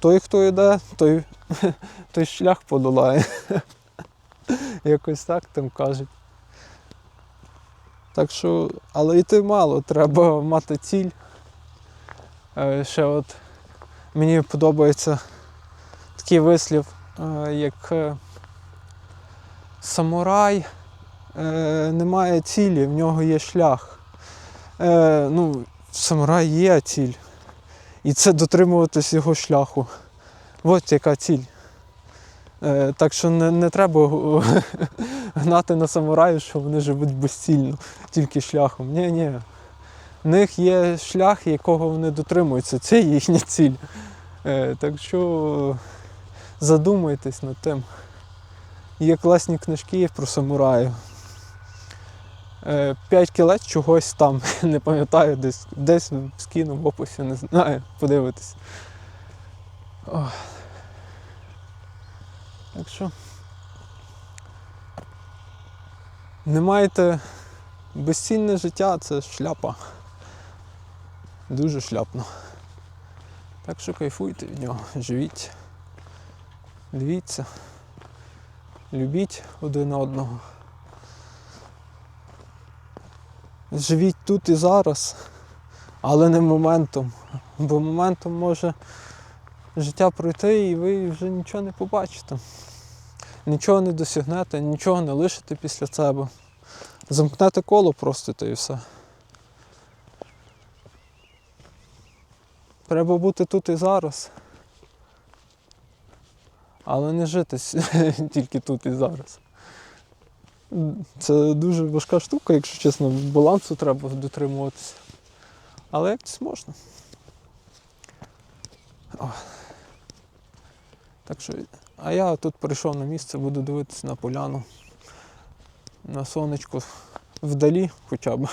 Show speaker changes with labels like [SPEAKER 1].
[SPEAKER 1] той, хто йде, той, той шлях подолає. Якось так там кажуть. Так що, але йти мало, треба мати ціль. Е, Ще от мені подобається такий вислів, е, як е, самурай не має цілі, в нього є шлях. Ну, в самурая є ціль. І це дотримуватись його шляху. От яка ціль. Е, так що не, не треба гнати на самураїв, що вони живуть безцільно, тільки шляхом. Ні, ні. В них є шлях, якого вони дотримуються. Це їхня ціль. Е, так що задумайтесь над тим. Є класні книжки про самураїв. Е, П'ять кілець чогось там, не пам'ятаю, десь, десь скину в описі, не знаю, подивитись. Ох. Так що. Не маєте безцільне життя, це шляпа. Дуже шляпно. Так що кайфуйте від нього, живіть, дивіться, любіть один одного. Живіть тут і зараз, але не моментом. Бо моментом може життя пройти і ви вже нічого не побачите. Нічого не досягнете, нічого не лишите після себе. Замкнете коло просто та і все. Треба бути тут і зараз. Але не жити тільки тут і зараз. Це дуже важка штука, якщо чесно, балансу треба дотримуватися. Але якось можна. О. Так що, а я тут прийшов на місце, буду дивитися на поляну, на сонечко вдалі хоча б.